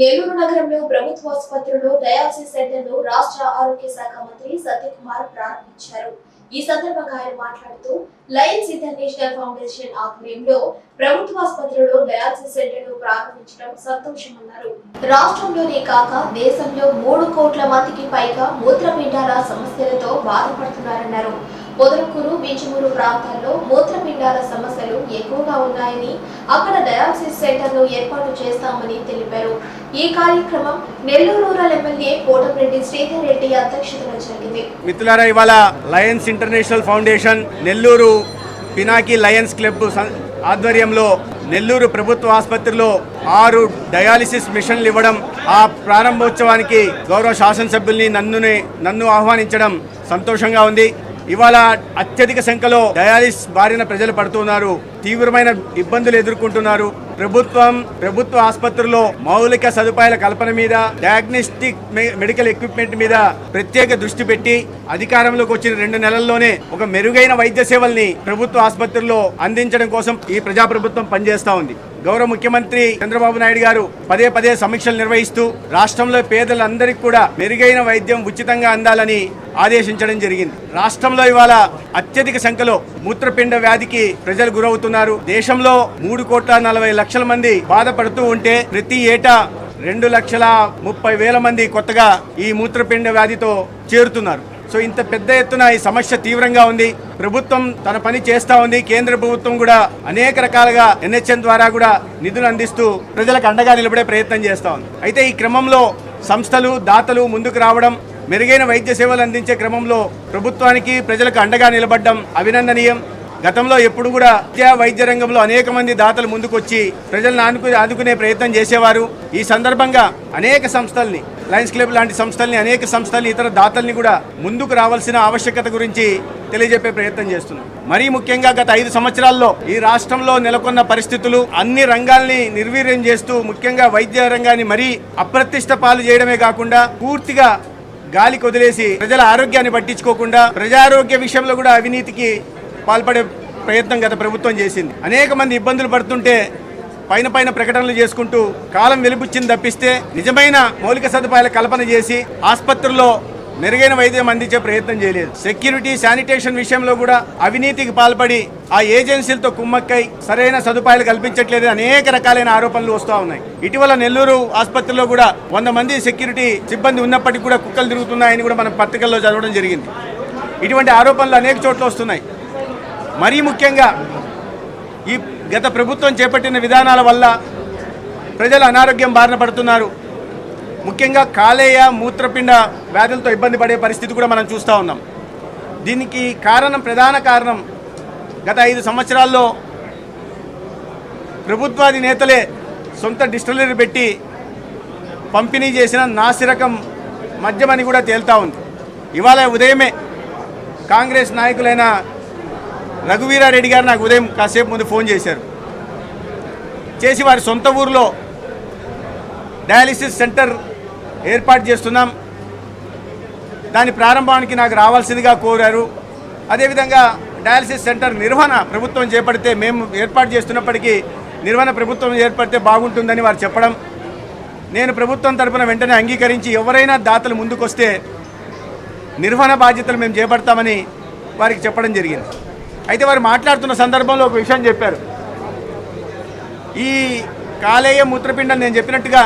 నెల్లూరు నగరంలో ప్రభుత్వ ఆసుపత్రిలో డయాలసిస్ సెంటర్ను రాష్ట్ర ఆరోగ్య శాఖ మంత్రి సత్యకుమార్ ప్రారంభించారు. ఈ సందర్భంగా ఆయన మాట్లాడుతూ లయన్స్ ఇంటర్నేషనల్ ఫౌండేషన్ ఆధ్వర్యంలో ప్రభుత్వ ఆసుపత్రిలో డయాలసిస్ సెంటర్ను ప్రారంభించడం సంతోషమన్నారు. రాష్ట్రంలోనే కాక దేశంలో మూడు కోట్ల మందికి పైగా మూత్రపిండాల సమస్యలతో బాధపడుతున్నారన్నారు. పొదలకూరు బీచిమూరు ప్రాంతాల్లో మూత్రపిండాల సమస్యలు ఎక్కువగా ఉన్నాయని అక్కడ డయాలసిస్ సెంటర్ను ఏర్పాటు చేస్తామని తెలిపారు. ఈ కార్యక్రమం నెల్లూరు రూరల్ ఎమ్మెల్యే కోటంరెడ్డి శ్రీధర్ రెడ్డి అధ్యక్షతన జరిగింది. మిత్రులారా ఇవాళ Lions International Foundation Nellore Pinaki Lions Club ఆధ్వర్యంలో నెల్లూరు ప్రభుత్వ ఆసుపత్రిలో ఆరు డయాలిసిస్ మిషన్లు ఇవ్వడం ఆ ప్రారంభోత్సవానికి గౌరవ శాసనసభ్యుల్ని నన్నుని నన్ను ఆహ్వానించడం సంతోషంగా ఉంది. ఇవాళ అత్యధిక సంఖ్యలో డయాలిసిస్ బారిన ప్రజలు పడుతున్నారు. తీవ్రమైన ఇబ్బందులు ఎదుర్కొంటున్నారు. ప్రభుత్వం ప్రభుత్వ ఆసుపత్రుల్లో మౌలిక సదుపాయాల కల్పన మీద డయాగ్నోస్టిక్ మెడికల్ ఎక్విప్మెంట్ మీద ప్రత్యేక దృష్టి పెట్టి అధికారంలోకి వచ్చిన రెండు నెలల్లోనే ఒక మెరుగైన వైద్య సేవల్ని ప్రభుత్వ ఆసుపత్రుల్లో అందించడం కోసం ఈ ప్రజాప్రభుత్వం పనిచేస్తా ఉంది. గౌరవ ముఖ్యమంత్రి చంద్రబాబు నాయుడు గారు పదే పదే సమీక్షలు నిర్వహిస్తూ రాష్ట్రంలో పేదలందరికీ కూడా మెరుగైన వైద్యం ఉచితంగా అందాలని ఆదేశించడం జరిగింది. రాష్ట్రంలో ఇవాళ అత్యధిక సంఖ్యలో మూత్రపిండ వ్యాధికి ప్రజలు గురవుతున్నారు. దేశంలో మూడు కోట్ల నలభై లక్షల మంది బాధపడుతూ ఉంటే ప్రతి ఏటా రెండు లక్షల ముప్పై వేల మంది కొత్తగా ఈ మూత్రపిండ వ్యాధితో చేరుతున్నారు. సో ఇంత పెద్ద ఎత్తున ఈ సమస్య తీవ్రంగా ఉంది. ప్రభుత్వం తన పని చేస్తా ఉంది. కేంద్ర ప్రభుత్వం కూడా అనేక రకాలుగా ఎన్హెచ్ఎన్ ద్వారా కూడా నిధులు అందిస్తూ ప్రజలకు అండగా నిలబడే ప్రయత్నం చేస్తా ఉంది. అయితే ఈ క్రమంలో సంస్థలు దాతలు ముందుకు రావడం మెరుగైన వైద్య సేవలు అందించే క్రమంలో ప్రభుత్వానికి ప్రజలకు అండగా నిలబడడం అభినందనీయం. గతంలో ఎప్పుడు కూడా విద్యా వైద్య రంగంలో అనేక మంది దాతలు ముందుకొచ్చి ప్రజలను ఆదుకునే ప్రయత్నం చేసేవారు. ఈ సందర్భంగా అనేక సంస్థల్ని లయన్స్ క్లబ్ లాంటి సంస్థల్ని అనేక సంస్థల్ని ఇతర దాతల్ని కూడా ముందుకు రావాల్సిన ఆవశ్యకత గురించి తెలియజెప్పే ప్రయత్నం చేస్తున్నాం. మరీ ముఖ్యంగా గత ఐదు సంవత్సరాల్లో ఈ రాష్ట్రంలో నెలకొన్న పరిస్థితులు అన్ని రంగాల్ని నిర్వీర్యం చేస్తూ ముఖ్యంగా వైద్య రంగాన్ని మరీ అప్రతిష్ట పాలు చేయడమే కాకుండా పూర్తిగా గాలి కొదిలేసి ప్రజల ఆరోగ్యాన్ని పట్టించుకోకుండా ప్రజారోగ్య విషయంలో కూడా అవినీతికి పాల్పడే ప్రయత్నం గత ప్రభుత్వం చేసింది. అనేక మంది ఇబ్బందులు పడుతుంటే పైన పైన ప్రకటనలు చేసుకుంటూ కాలం వెలుపుచ్చింది తప్పిస్తే నిజమైన మౌలిక సదుపాయాల కల్పన చేసి ఆసుపత్రుల్లో మెరుగైన వైద్యం అందించే ప్రయత్నం చేయలేదు. సెక్యూరిటీ శానిటేషన్ విషయంలో కూడా అవినీతికి పాల్పడి ఆ ఏజెన్సీలతో కుమ్మక్కై సరైన సదుపాయాలు కల్పించట్లేదు అనేక రకాలైన ఆరోపణలు వస్తూ ఉన్నాయి. ఇటీవల నెల్లూరు ఆసుపత్రిలో కూడా వంద మంది సెక్యూరిటీ సిబ్బంది ఉన్నప్పటికీ కూడా కుక్కలు తిరుగుతున్నాయని కూడా మనం పత్రికల్లో చదవడం జరిగింది. ఇటువంటి ఆరోపణలు అనేక చోట్ల వస్తున్నాయి. మరీ ముఖ్యంగా ఈ గత ప్రభుత్వం చేపట్టిన విధానాల వల్ల ప్రజలు అనారోగ్యం బారిన పడుతున్నారు. ముఖ్యంగా కాలేయ మూత్రపిండ వ్యాధులతో ఇబ్బంది పడే పరిస్థితి కూడా మనం చూస్తూ ఉన్నాం. దీనికి కారణం ప్రధాన కారణం గత ఐదు సంవత్సరాల్లో ప్రభుత్వాది నేతలే సొంత డిస్టిలరీ పెట్టి పంపిణీ చేసిన నాసిరకం మద్యమని కూడా తేల్తా ఉంది. ఇవాళ ఉదయమే కాంగ్రెస్ నాయకులైన రఘువీరారెడ్డి గారు నాకు ఉదయం కాసేపు ముందు ఫోన్ చేశారు. చేసి వారి సొంత ఊరిలో డయాలిసిస్ సెంటర్ ఏర్పాటు చేస్తున్నాం. దాని ప్రారంభానికి నాకు రావాల్సిందిగా కోరారు. అదేవిధంగా డయాలసిస్ సెంటర్ నిర్వహణ ప్రభుత్వం చేపడితే మేము ఏర్పాటు చేస్తున్నప్పటికీ నిర్వహణ ప్రభుత్వం ఏర్పడితే బాగుంటుందని వారు చెప్పడం. నేను ప్రభుత్వం తరపున వెంటనే అంగీకరించి ఎవరైనా దాతలు ముందుకొస్తే నిర్వహణ బాధ్యతలు మేము చేపడతామని వారికి చెప్పడం జరిగింది. అయితే వారు మాట్లాడుతున్న సందర్భంలో ఒక విషయం చెప్పారు. ఈ కాలేయ మూత్రపిండం నేను చెప్పినట్టుగా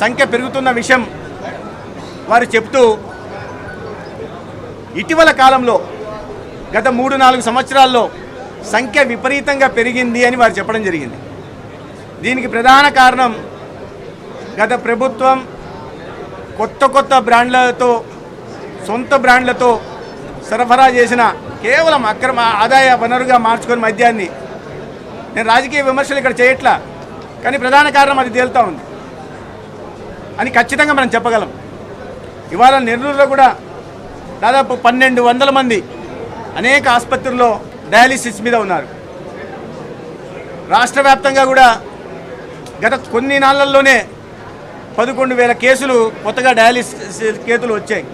సంఖ్య పెరుగుతున్న విషయం వారు చెప్తూ ఇటీవల కాలంలో గత మూడు నాలుగు సంవత్సరాల్లో సంఖ్య విపరీతంగా పెరిగింది అని వారు చెప్పడం జరిగింది. దీనికి ప్రధాన కారణం గత ప్రభుత్వం కొత్త కొత్త బ్రాండ్లతో సొంత బ్రాండ్లతో సరఫరా చేసిన కేవలం అక్రమ ఆదాయ వనరుగా మార్చుకొని మద్యాన్ని. నేను రాజకీయ విమర్శలు ఇక్కడ చేయట్లా కానీ ప్రధాన కారణం అది తేలుతూ ఉంది. అని ఖచ్చితంగా మనం చెప్పగలం. ఇవాళ నెల్లూరులో కూడా దాదాపు పన్నెండు వందల మంది అనేక ఆసుపత్రుల్లో డయాలిసిస్ మీద ఉన్నారు. రాష్ట్ర వ్యాప్తంగా కూడా గత కొన్ని నాళ్ళల్లోనే పదకొండు వేల కేసులు కొత్తగా డయాలిసిస్ కేసులు వచ్చాయి.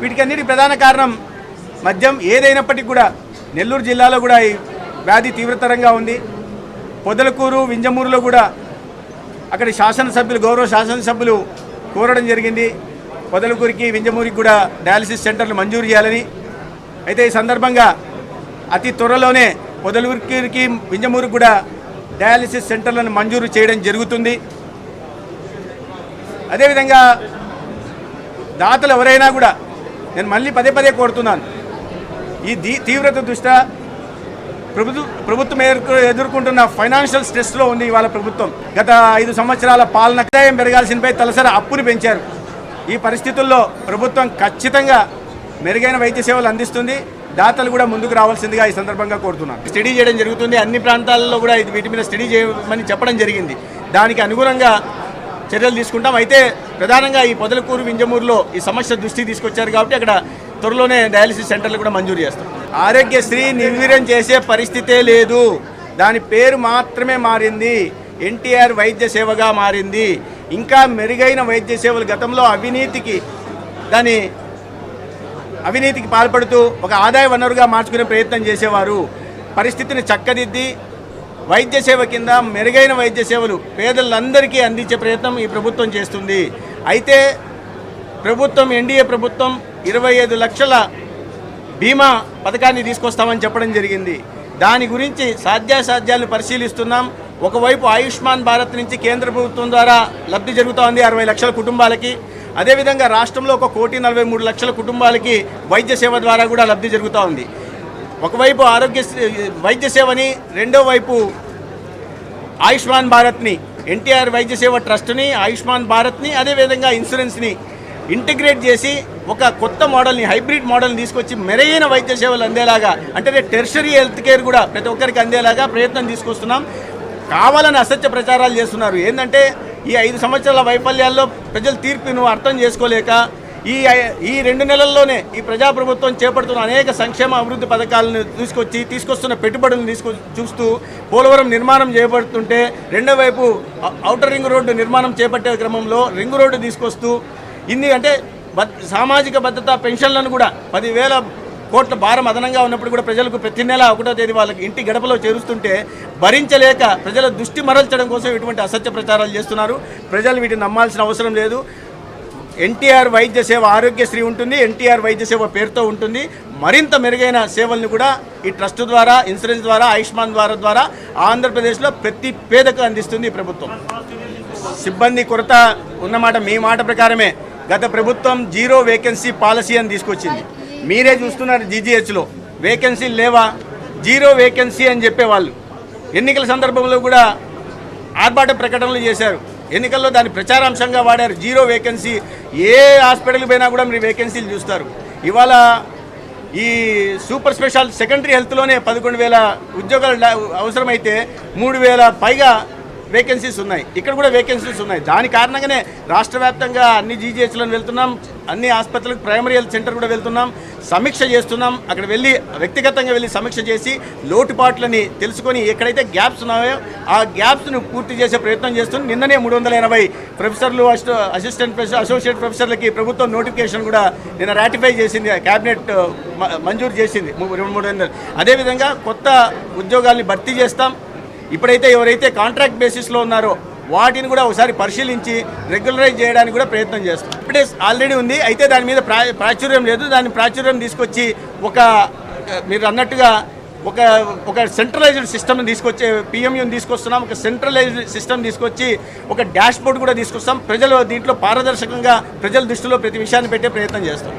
వీటికి అన్నిటి ప్రధాన కారణం మద్యం ఏదైనప్పటికీ కూడా నెల్లూరు జిల్లాలో కూడా ఈ వ్యాధి తీవ్రతరంగా ఉంది. పొదలకూరు వింజమూరులో కూడా అక్కడ శాసనసభ్యులు గౌరవ శాసనసభ్యులు కోరడం జరిగింది. పొదలకూరికి వింజమూరికి కూడా డయాలసిస్ సెంటర్లు మంజూరు చేయాలని. అయితే ఈ సందర్భంగా అతి త్వరలోనే పొదలూరికి వింజమూరికి కూడా డయాలసిస్ సెంటర్లను మంజూరు చేయడం జరుగుతుంది. అదేవిధంగా దాతలు ఎవరైనా కూడా నేను మళ్ళీ పదే పదే కోరుతున్నాను. ఈ దీ తీవ్రత దృష్ట్యా ప్రభుత్వ ప్రభుత్వం ఎదుర్కొ- ఎదుర్కొంటున్న ఫైనాన్షియల్ స్ట్రెస్లో ఉంది ఇవాళ ప్రభుత్వం. గత ఐదు సంవత్సరాల పాలన ఆదాయం పెరగాల్సినపై తలసరి అప్పును పెంచారు. ఈ పరిస్థితుల్లో ప్రభుత్వం ఖచ్చితంగా మెరుగైన వైద్య సేవలు అందిస్తుంది. దాతలు కూడా ముందుకు రావాల్సిందిగా ఈ సందర్భంగా కోరుతున్నాను. స్టడీ చేయడం జరుగుతుంది. అన్ని ప్రాంతాల్లో కూడా ఇది వీటి మీద స్టడీ చేయమని చెప్పడం జరిగింది. దానికి అనుగుణంగా చర్యలు తీసుకుంటాం. అయితే ప్రధానంగా ఈ పొదలకూరు వింజమూరులో ఈ సమస్య దృష్టి తీసుకొచ్చారు కాబట్టి అక్కడ త్వరలోనే డయాలసిస్ సెంటర్లు కూడా మంజూరు చేస్తాం. ఆరోగ్యశ్రీ నిర్వీర్యం చేసే పరిస్థితే లేదు. దాని పేరు మాత్రమే మారింది. ఎన్టీఆర్ వైద్య సేవగా మారింది. ఇంకా మెరుగైన వైద్య సేవలు గతంలో అవినీతికి దాని అవినీతికి పాల్పడుతూ ఒక ఆదాయ వనరుగా మార్చుకునే ప్రయత్నం చేసేవారు. పరిస్థితిని చక్కదిద్ది వైద్య సేవ కింద మెరుగైన వైద్య సేవలు పేదలందరికీ అందించే ప్రయత్నం ఈ ప్రభుత్వం చేస్తుంది. అయితే ప్రభుత్వం ఎన్డీఏ ప్రభుత్వం ఇరవై ఐదు లక్షల బీమా పథకాన్ని తీసుకొస్తామని చెప్పడం జరిగింది. దాని గురించి సాధ్యాసాధ్యాలను పరిశీలిస్తున్నాం. ఒకవైపు ఆయుష్మాన్ భారత్ నుంచి కేంద్ర ప్రభుత్వం ద్వారా లబ్ధి జరుగుతోంది అరవై లక్షల కుటుంబాలకి. అదేవిధంగా రాష్ట్రంలో ఒక కోటి నలభై మూడు లక్షల కుటుంబాలకి వైద్య సేవ ద్వారా కూడా లబ్ధి జరుగుతూ ఉంది. ఒకవైపు ఆరోగ్య వైద్య సేవని రెండో వైపు ఆయుష్మాన్ భారత్ని ఎన్టీఆర్ వైద్య సేవ ట్రస్ట్ని ఆయుష్మాన్ భారత్ని అదేవిధంగా ఇన్సూరెన్స్ని ఇంటిగ్రేట్ చేసి ఒక కొత్త మోడల్ని హైబ్రిడ్ మోడల్ని తీసుకొచ్చి మెరుగైన వైద్య సేవలు అందేలాగా అంటే టెర్షరీ హెల్త్ కేర్ కూడా ప్రతి ఒక్కరికి అందేలాగా ప్రయత్నం తీసుకొస్తున్నాం. కావాలని అసత్య ప్రచారాలు చేస్తున్నారు. ఏంటంటే ఈ ఐదు సంవత్సరాల వైఫల్యాల్లో ప్రజలు తీర్పును అర్థం చేసుకోలేక ఈ ఈ రెండు నెలల్లోనే ఈ ప్రజాప్రభుత్వం చేపడుతున్న అనేక సంక్షేమ అభివృద్ధి పథకాలను తీసుకొచ్చి తీసుకొస్తున్న పెట్టుబడులను తీసుకొ చూస్తూ పోలవరం నిర్మాణం చేపడుతుంటే రెండో వైపు ఔ- ఔటర్ రింగ్ రోడ్డు నిర్మాణం చేపట్టే క్రమంలో రింగ్ రోడ్డు తీసుకొస్తూ ఇన్ని అంటే సామాజిక భద్రత పెన్షన్లను కూడా పదివేల కోట్ల భారం అదనంగా ఉన్నప్పుడు కూడా ప్రజలకు ప్రతి నెల ఒకటో తేదీ వాళ్ళకి ఇంటి గడపలో చేరుస్తుంటే భరించలేక ప్రజల దృష్టి మరల్చడం కోసం ఇటువంటి అసత్య ప్రచారాలు చేస్తున్నారు. ప్రజలు వీటిని నమ్మాల్సిన అవసరం లేదు. ఎన్టీఆర్ వైద్య సేవ ఆరోగ్యశ్రీ ఉంటుంది. ఎన్టీఆర్ వైద్య సేవ పేరుతో ఉంటుంది. మరింత మెరుగైన సేవలను కూడా ఈ ట్రస్ట్ ద్వారా ఇన్సూరెన్స్ ద్వారా ఆయుష్మాన్ ద్వారా ద్వారా ఆంధ్రప్రదేశ్లో ప్రతి పేదకు అందిస్తుంది ప్రభుత్వం. సిబ్బంది కొరత ఉన్నమాట మీ మాట ప్రకారమే. గత ప్రభుత్వం జీరో వేకెన్సీ పాలసీ అని తీసుకొచ్చింది. మీరే చూస్తున్నారు జీజీహెచ్లో. వేకెన్సీలు లేవా? జీరో వేకెన్సీ అని చెప్పేవాళ్ళు. ఎన్నికల సందర్భంలో కూడా ఆర్భాట ప్రకటనలు చేశారు. ఎన్నికల్లో దాన్ని ప్రచారాంశంగా వాడారు. Zero vacancy. ఏ హాస్పిటల్ పోయినా కూడా మీరు వేకెన్సీలు చూస్తారు. ఇవాళ ఈ సూపర్ స్పెషల్ సెకండరీ హెల్త్లోనే పదకొండు వేల ఉద్యోగాలు అవసరమైతే మూడు వేల పైగా వేకెన్సీస్ ఉన్నాయి. ఇక్కడ కూడా వేకెన్సీస్ ఉన్నాయి. దాని కారణంగానే రాష్ట్ర వ్యాప్తంగా అన్ని జీజీహెచ్లను వెళ్తున్నాం. అన్ని ఆసుపత్రులకు ప్రైమరీ హెల్త్ సెంటర్ కూడా వెళ్తున్నాం. సమీక్ష చేస్తున్నాం. అక్కడ వెళ్ళి వ్యక్తిగతంగా వెళ్ళి సమీక్ష చేసి లోటుపాట్లని తెలుసుకొని ఎక్కడైతే గ్యాప్స్ ఉన్నాయో ఆ గ్యాప్స్ను పూర్తి చేసే ప్రయత్నం చేస్తుంది నిన్ననే మూడు వందల ఎనభై ప్రొఫెసర్లు అసిస్టెంట్ ప్రొఫెసర్ అసోసియేట్ ప్రొఫెసర్లకి ప్రభుత్వం నోటిఫికేషన్ కూడా నిన్న రాటిఫై చేసింది. క్యాబినెట్ uh, మంజూరు చేసింది. రెండు మూడు వందలు. అదేవిధంగా కొత్త ఉద్యోగాల్ని భర్తీ చేస్తాం. ఇప్పుడైతే ఎవరైతే కాంట్రాక్ట్ బేసిస్లో ఉన్నారో వాటిని కూడా ఒకసారి పరిశీలించి రెగ్యులరైజ్ చేయడానికి కూడా ప్రయత్నం చేస్తాం. ఇప్పుడే ఆల్రెడీ ఉంది. అయితే దాని మీద ప్రా ప్రాచుర్యం లేదు. దాని ప్రాచుర్యం తీసుకొచ్చి ఒక మీరు అన్నట్టుగా ఒక ఒక సెంట్రలైజ్డ్ సిస్టమ్ని తీసుకొచ్చే పిఎంయూని తీసుకొస్తున్నాం. ఒక సెంట్రలైజ్డ్ సిస్టమ్ తీసుకొచ్చి ఒక డాష్ బోర్డ్ కూడా తీసుకొస్తాం. ప్రజలు దీంట్లో పారదర్శకంగా ప్రజల దృష్టిలో ప్రతి విషయాన్ని పెట్టే ప్రయత్నం చేస్తాం.